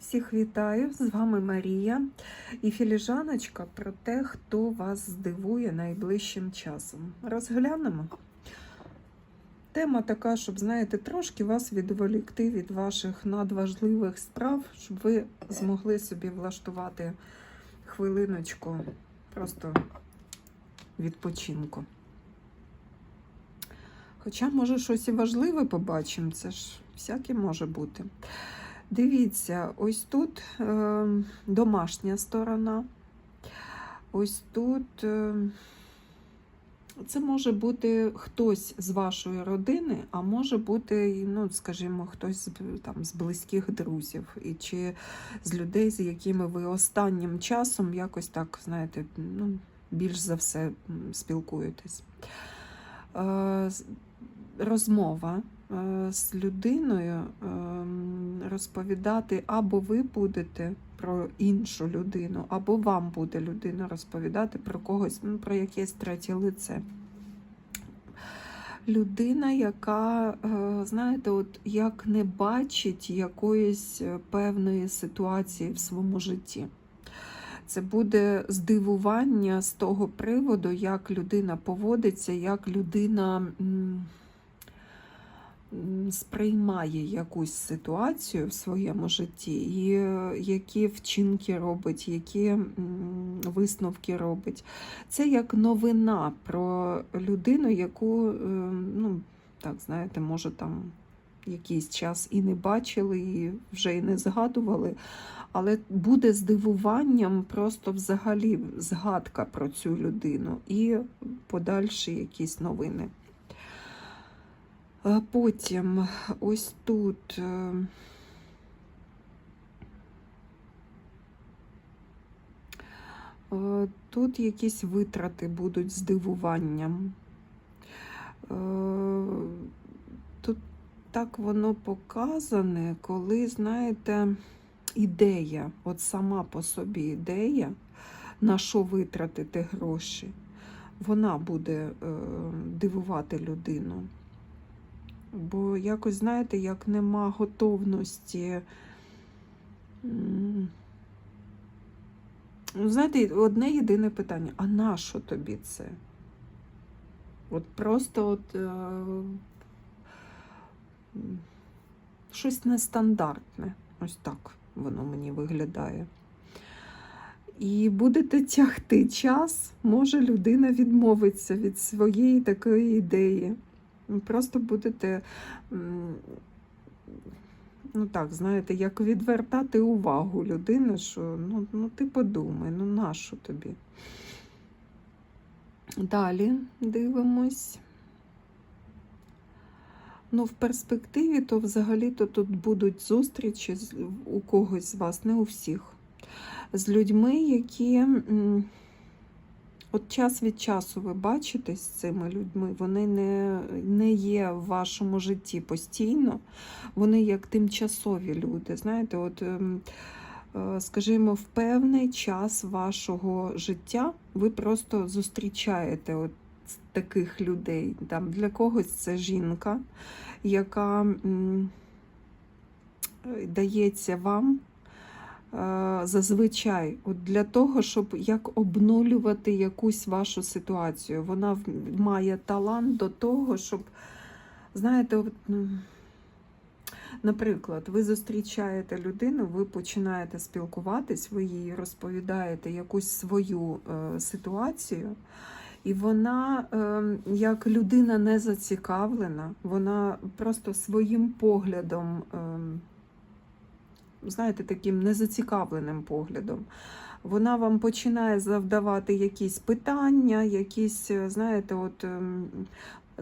Всіх вітаю! З вами Марія і філіжаночка про те, хто вас здивує найближчим часом. Розглянемо. Тема така, щоб, знаєте, трошки вас відволікти від ваших надважливих справ, щоб ви змогли собі влаштувати хвилиночку просто відпочинку. Хоча, може, щось і важливе побачимо, це ж всяке може бути. Дивіться, ось тут е, домашня сторона. Ось тут е, це може бути хтось з вашої родини, а може бути, ну, скажімо, хтось там, з близьких друзів, і чи з людей, з якими ви останнім часом якось так, знаєте, ну, більш за все спілкуєтесь. Е, розмова з людиною ем, розповідати, або ви будете про іншу людину, або вам буде людина розповідати про когось, ну, про якесь третє лице. Людина, яка, е, знаєте, от як не бачить якоїсь е, певної ситуації в своєму житті. Це буде здивування з того приводу, як людина поводиться, як людина сприймає якусь ситуацію в своєму житті, і е, які вчинки робить, які висновки робить. Це як новина про людину, яку, е, ну, так, знаєте, може там якийсь час і не бачили, і вже і не згадували. Але буде здивуванням просто взагалі згадка про цю людину і подальші якісь новини. Потім ось тут. е, е, Тут якісь витрати будуть здивуванням. Е, Тут так воно показане, коли, знаєте, ідея, от сама по собі ідея, на що витратити гроші, вона буде дивувати людину. Бо якось, знаєте, як нема готовності. Ну, знаєте, одне єдине питання: а на що тобі це? От просто от, е, щось нестандартне. Ось так воно мені виглядає. І будете тягти час, може людина відмовиться від своєї такої ідеї. Просто будете, ну так, знаєте, як відвертати увагу людини, що ну, ну ти подумай, ну нащо тобі? Далі дивимось. Ну, в перспективі, то взагалі-то тут будуть зустрічі у когось з вас, не у всіх, з людьми, які от час від часу ви бачитесь з цими людьми, вони не, не є в вашому житті постійно, вони як тимчасові люди. Знаєте, от. ем, е, Скажімо, в певний час вашого життя ви просто зустрічаєте от таких людей. Там, для когось це жінка, яка е, дається вам зазвичай от для того, щоб як обнулювати якусь вашу ситуацію. Вона має талант до того, щоб, знаєте, от, Наприклад, ви зустрічаєте людину, ви починаєте спілкуватись, ви їй розповідаєте якусь свою е, ситуацію, і вона, е, як людина не зацікавлена, вона просто своїм поглядом, е, знаєте, таким незацікавленим поглядом. Вона вам починає завдавати якісь питання, якісь, е, знаєте, от, ем,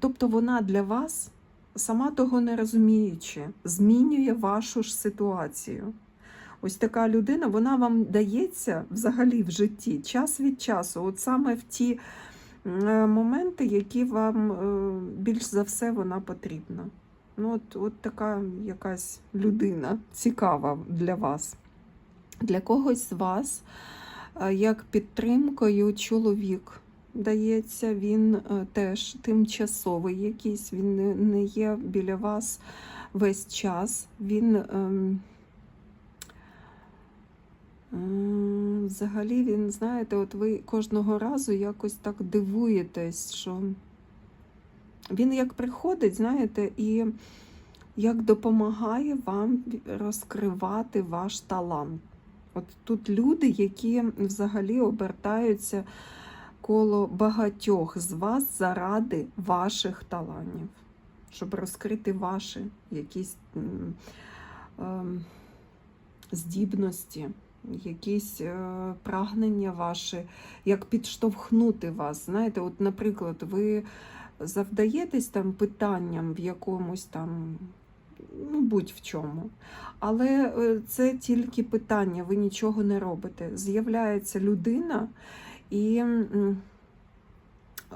тобто вона для вас сама того не розуміючи, змінює вашу ж ситуацію. Ось така людина, вона вам дається взагалі в житті час від часу, от саме в ті е, моменти, які вам е, більш за все вона потрібна. Ну, от, от така якась людина цікава для вас. Для когось з вас, е, як підтримкою, чоловік дається, він е, теж тимчасовий якийсь, він не- є біля вас весь час. Він ем, М, Взагалі він, знаєте, от ви кожного разу якось так дивуєтесь, що він як приходить, знаєте, і як допомагає вам розкривати ваш талант. От тут люди, які взагалі обертаються коло багатьох з вас заради ваших талантів, щоб розкрити ваші якісь м, ем, здібності, якісь е, прагнення ваші, як підштовхнути вас. Знаєте, от, наприклад, ви завдаєтесь там питанням в якомусь там, ну, будь-в чому. Але е, це тільки питання, ви нічого не робите. З'являється людина, і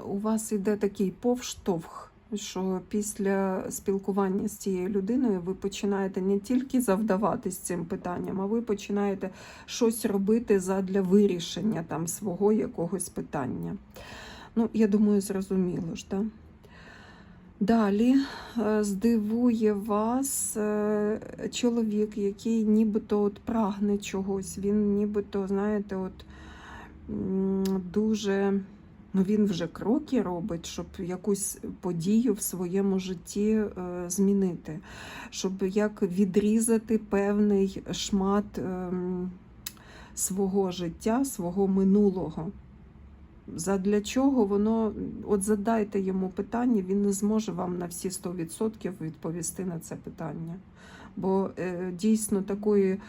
у вас йде такий повштовх, що після спілкування з цією людиною ви починаєте не тільки завдаватись цим питанням, а ви починаєте щось робити задля вирішення там свого якогось питання. Ну, я думаю, зрозуміло ж, так? Да? Далі е, здивує вас е, чоловік, який нібито от прагне чогось. Він нібито, знаєте, от дуже. Ну, він вже кроки робить, щоб якусь подію в своєму житті е, змінити, щоб як відрізати певний шмат ем, свого життя, свого минулого. Задля чого воно, от задайте йому питання, він не зможе вам на всі 100% відповісти на це питання. Бо е, дійсно такої е,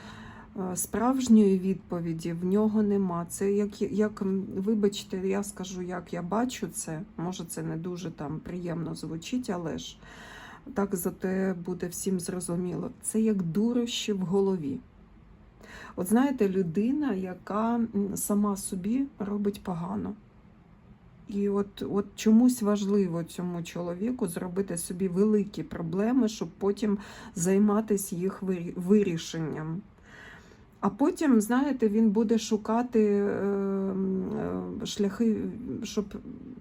справжньої відповіді в нього нема. Це як, як, вибачте, я скажу, як я бачу це. Може, це не дуже там приємно звучить, але ж так зате буде всім зрозуміло. Це як дурощі в голові. От знаєте, людина, яка сама собі робить погано. І от, от чомусь важливо цьому чоловіку зробити собі великі проблеми, щоб потім займатися їх вирішенням. А потім, знаєте, він буде шукати е, е, шляхи, щоб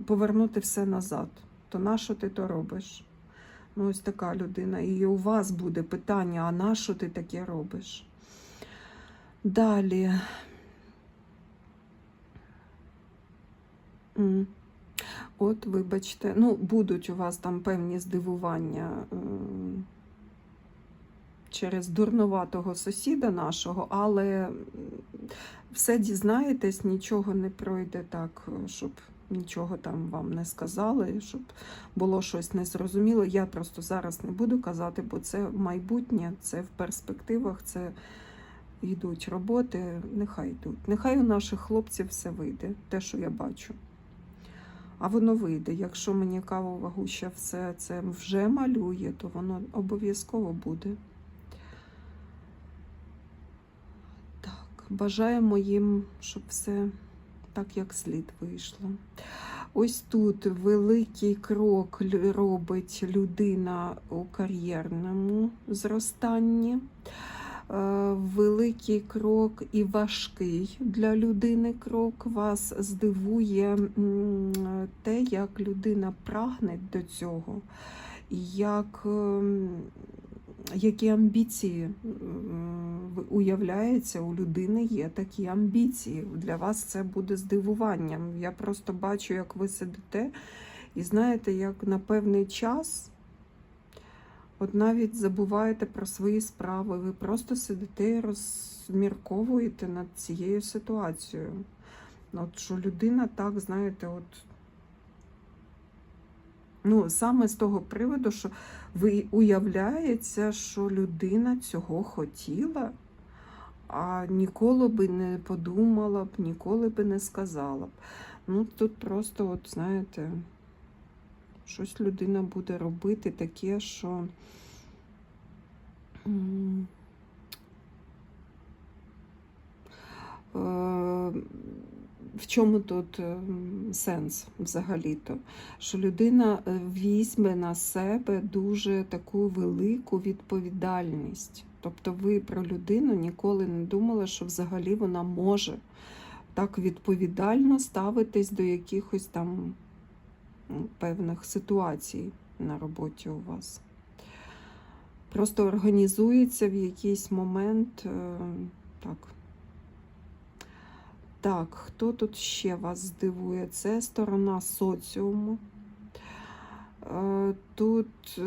повернути все назад. То на що ти то робиш? Ну, ось така людина. І у вас буде питання: а на що ти таке робиш? Далі. От, вибачте, ну, будуть у вас там певні здивування через дурнуватого сусіда нашого, але все дізнаєтесь, нічого не пройде так, щоб нічого там вам не сказали, щоб було щось незрозуміло. Я просто зараз не буду казати, бо це майбутнє, це в перспективах, це йдуть роботи, нехай йдуть. Нехай у наших хлопців все вийде, те, що я бачу. А воно вийде. Якщо мені кавова гуща все це вже малює, то воно обов'язково буде. Так, бажаємо їм, щоб все так, як слід вийшло. Ось тут великий крок робить людина у кар'єрному зростанні. Е, Великий крок і важкий для людини крок вас здивує те, як людина прагне до цього, як, ем, які амбіції уявляється, у людини є такі амбіції. Для вас це буде здивуванням. Я просто бачу, як ви сидите, і знаєте, як на певний час. От навіть забуваєте про свої справи, ви просто сидите і розмірковуєте над цією ситуацією. От що людина так, знаєте, от. Ну, саме з того приводу, що ви уявляється, що людина цього хотіла, а ніколи би не подумала б, ніколи би не сказала б. Ну, тут просто, от, знаєте, щось людина буде робити таке, що е, в чому тут ем, сенс взагалі-то? Що людина е, візьме на себе дуже таку велику відповідальність. Тобто ви про людину ніколи не думали, що взагалі вона може так відповідально ставитись до якихось там певних ситуацій на роботі у вас. Просто організується в якийсь момент е, так, Так, хто тут ще вас здивує? Це сторона соціуму. Е, Тут, е,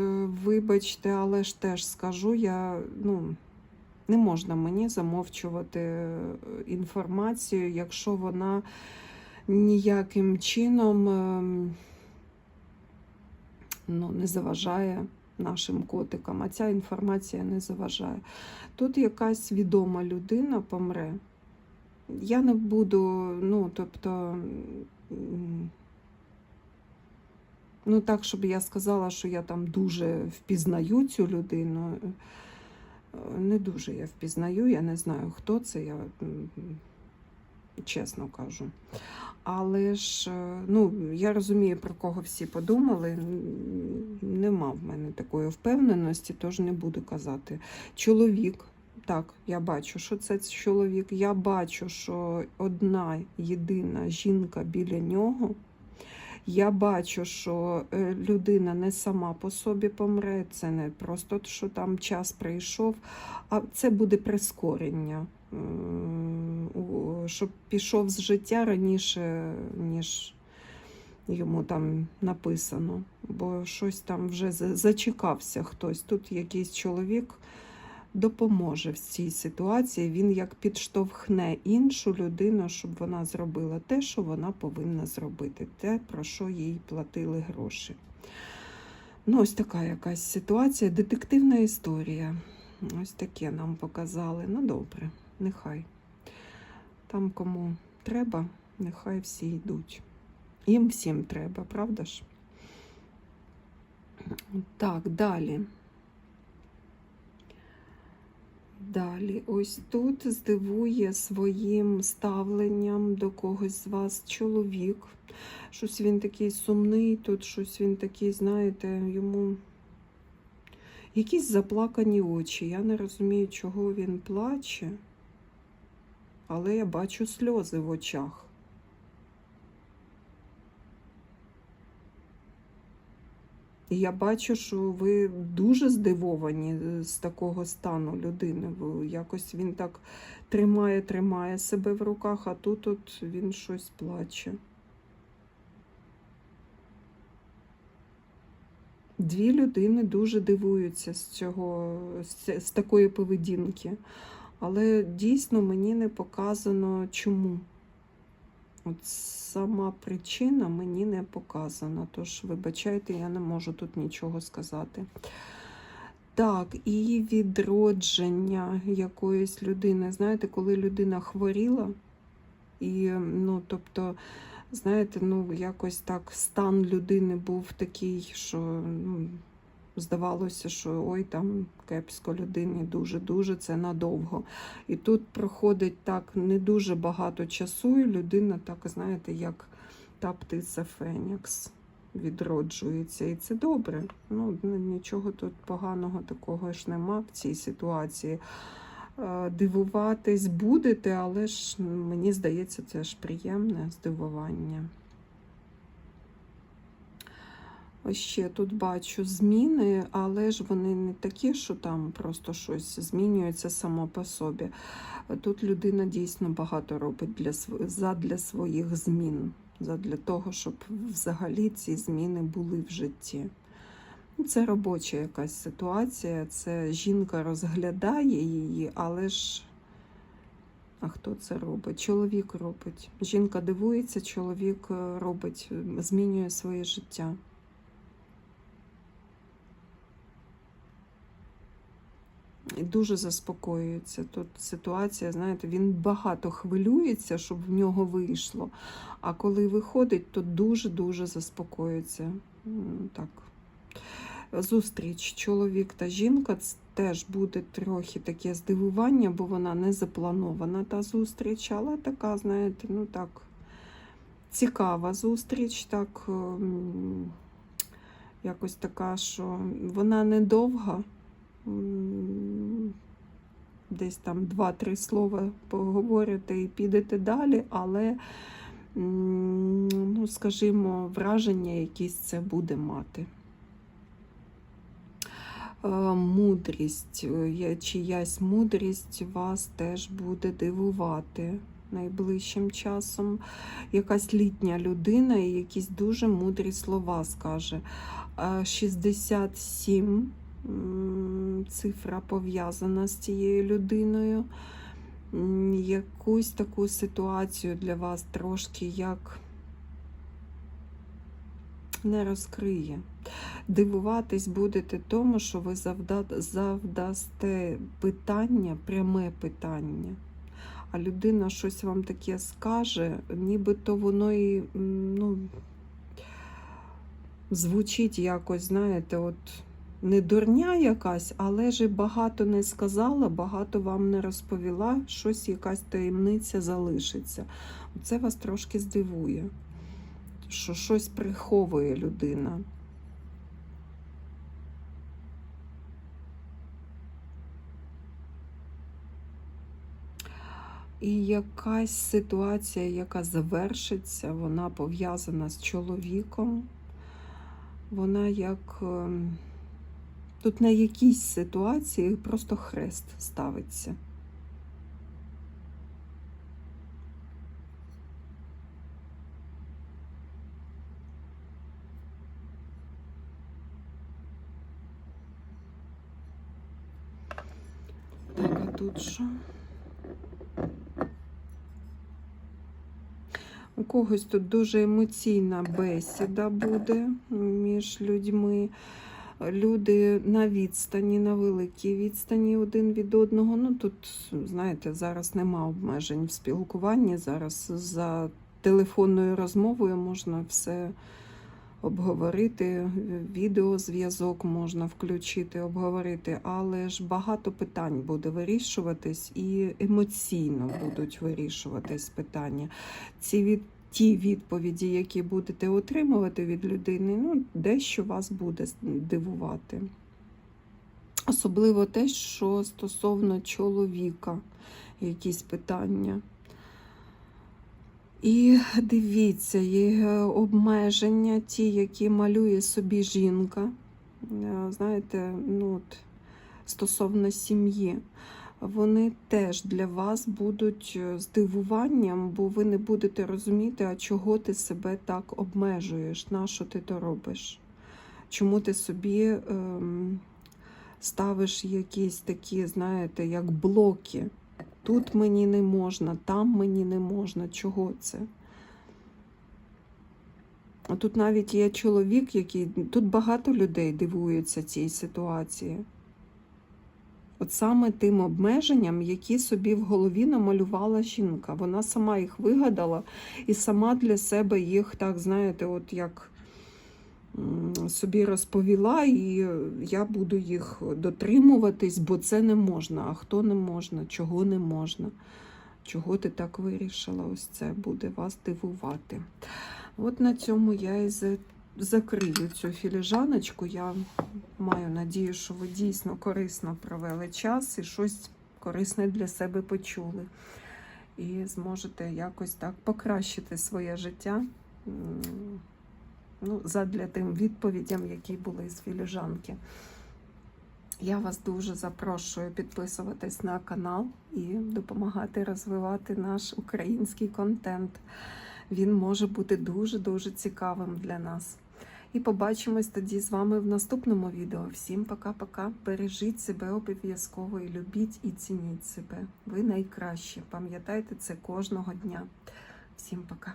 вибачте, але ж теж скажу, я, ну, не можна мені замовчувати інформацію, якщо вона ніяким чином ем, ну, не заважає нашим котикам, а ця інформація не заважає. Тут якась відома людина помре. Я не буду, ну, тобто, ну так, щоб я сказала, що я там дуже впізнаю цю людину. Е, Не дуже я впізнаю, я не знаю, хто це, я чесно кажу. Але ж, е, ну, я розумію, про кого всі подумали. Нема в мене такої впевненості, тож не буду казати. Чоловік, так, я бачу, що це чоловік. Я бачу, що одна єдина жінка біля нього. Я бачу, що е, людина не сама по собі помре, це не просто що там час прийшов, а це буде прискорення, у- щоб пішов з життя раніше, ніж йому там написано. Бо щось там вже зачекався хтось. Тут якийсь чоловік допоможе в цій ситуації. Він як підштовхне іншу людину, щоб вона зробила те, що вона повинна зробити, те, про що їй платили гроші. Ну, ось така якась ситуація, детективна історія. Ось таке нам показали. Ну, добре, нехай. Там кому треба, нехай всі йдуть. Їм всім треба, правда ж? Так, далі. Далі, ось тут здивує своїм ставленням до когось з вас чоловік. Щось він такий сумний, тут щось він такий, знаєте, йому якісь заплакані очі. Я не розумію, чого він плаче, але я бачу сльози в очах. І я бачу, що ви дуже здивовані е, з такого стану людини. Якось він так тримає, тримає себе в руках, а тут от він щось плаче. Дві людини дуже дивуються з цього, з такої поведінки. Але дійсно мені не показано чому. От сама причина мені не показана. Тож, вибачайте, я не можу тут нічого сказати. Так, і відродження якоїсь людини. Знаєте, коли людина хворіла, і, ну, тобто, знаєте, ну, якось так стан людини був такий, що ну, здавалося, що ой, там кепсько людині дуже-дуже це надовго. І тут проходить так не дуже багато часу, і людина так, знаєте, як та птиця Фенікс відроджується. І це добре. Ну, нічого тут поганого такого ж нема в цій ситуації. Е, Дивуватись будете, але ж мені здається, це ж приємне здивування. Ось ще тут бачу зміни, але ж вони не такі, що там просто щось змінюється само по собі. Тут людина дійсно багато робить для задля своїх змін, задля того, щоб взагалі ці зміни були в житті. Це робоча якась ситуація, це жінка розглядає її, але ж. А хто це робить? Чоловік робить. Жінка дивується, чоловік е, робить, е, змінює своє життя. Дуже заспокоюється. Тут ситуація, знаєте, він багато хвилюється, щоб в нього вийшло. А коли виходить, то дуже-дуже заспокоюється. Так. Зустріч чоловік та жінка це теж буде трохи таке здивування, бо вона не запланована та зустріч, але така, знаєте, ну так, цікава зустріч, так ем, якось така, що вона недовга. Десь там два-три слова поговорите і підете далі, але, ну, скажімо, враження якісь це буде мати. Е, Мудрість, е, чиясь мудрість вас теж буде дивувати. найближчим часом. Якась літня людина і якісь дуже мудрі слова скаже. Е, 67 м, цифра пов'язана з цією людиною. Якусь таку ситуацію для вас трошки як не розкриє. Дивуватись будете тому, що ви завда... завдасте питання, пряме питання. А людина щось вам таке скаже, нібито воно і ну, звучить якось, знаєте, от не дурня якась, але ж багато не сказала, багато вам не розповіла, щось якась таємниця залишиться. Це вас трошки здивує, що щось приховує людина. І якась ситуація, яка завершиться, вона пов'язана з чоловіком. Вона як ем, тут на якійсь ситуації просто хрест ставиться. Так, а тут що? У когось тут дуже емоційна бесіда буде між людьми. Люди на відстані, на великій відстані один від одного. Ну тут, знаєте, зараз нема обмежень в спілкуванні. Зараз за телефонною розмовою можна все обговорити, відеозв'язок можна включити, обговорити, але ж багато питань буде вирішуватись і емоційно будуть вирішуватись питання. Ці від Ті відповіді, які будете отримувати від людини, ну, дещо вас буде дивувати. Особливо те, що стосовно чоловіка, якісь питання. І дивіться, є обмеження, ті, які малює собі жінка. Е, Знаєте, ну, от, стосовно сім'ї, вони теж для вас будуть здивуванням, бо ви не будете розуміти, а чого ти себе так обмежуєш, на що ти то робиш? Чому ти собі ем, ставиш якісь такі, знаєте, як блоки? Тут мені не можна, там мені не можна. Чого це? Тут навіть є чоловік, який. Тут багато людей дивуються цій ситуації. От саме тим обмеженням, які собі в голові намалювала жінка. Вона сама їх вигадала і сама для себе їх, так, знаєте, от як собі розповіла, і я буду їх дотримуватись, бо це не можна. А хто не можна, чого не можна? Чого ти так вирішила? Ось це буде вас дивувати. От на цьому я і закрию цю філіжаночку. Я маю надію, що ви дійсно корисно провели час і щось корисне для себе почули. І зможете якось так покращити своє життя. Ну, задля тим відповідям, які були з філіжанки. Я вас дуже запрошую підписуватись на канал і допомагати розвивати наш український контент. Він може бути дуже-дуже цікавим для нас. І побачимось тоді з вами в наступному відео. Всім пока-пока. Бережіть себе обов'язково і любіть і цініть себе. Ви найкращі. Пам'ятайте це кожного дня. Всім пока.